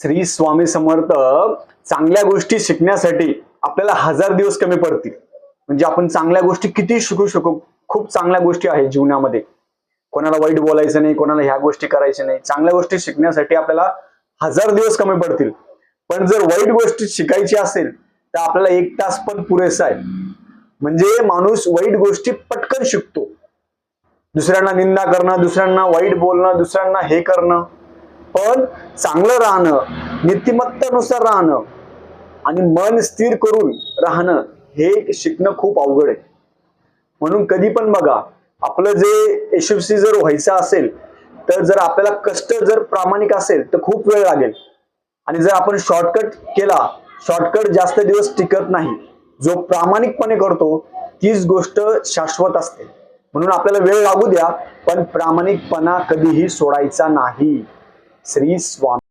श्री स्वामी समर्थ चांगल्या गोष्टी शिकण्यासाठी आपल्याला हजार दिवस कमी पडतील. म्हणजे आपण चांगल्या गोष्टी किती शिकू शकू? खूप चांगल्या गोष्टी आहेत जीवनामध्ये. कोणाला वाईट बोलायचं नाही कोणाला ह्या गोष्टी करायच्या नाही. चांगल्या गोष्टी शिकण्यासाठी आपल्याला हजार दिवस कमी पडतील. पण जर वाईट गोष्टी शिकायची असेल तर आपल्याला एक तास पण पुरेसा आहे. म्हणजे माणूस वाईट गोष्टी पटकन शिकतो. दुसऱ्यांना निंदा करणं दुसऱ्यांना वाईट बोलणं दुसऱ्यांना हे करणं. पण चांगलं राहणं नीतिमत्तानुसार राहणं आणि मन स्थिर करून राहणं हे शिकणं खूप अवघड आहे. म्हणून कधी पण बघा आपलं जे यशस्वी जर व्हायचं असेल तर जर आपल्याला कष्ट जर प्रामाणिक असेल तर खूप वेळ लागेल. आणि जर आपण शॉर्टकट केला शॉर्टकट जास्त दिवस टिकत नाही जो प्रामाणिकपणे करतो तीच गोष्ट शाश्वत असते. म्हणून आपल्याला वेळ लागू द्या पण प्रामाणिकपणा कधीही सोडायचा नाही. श्री स्वामी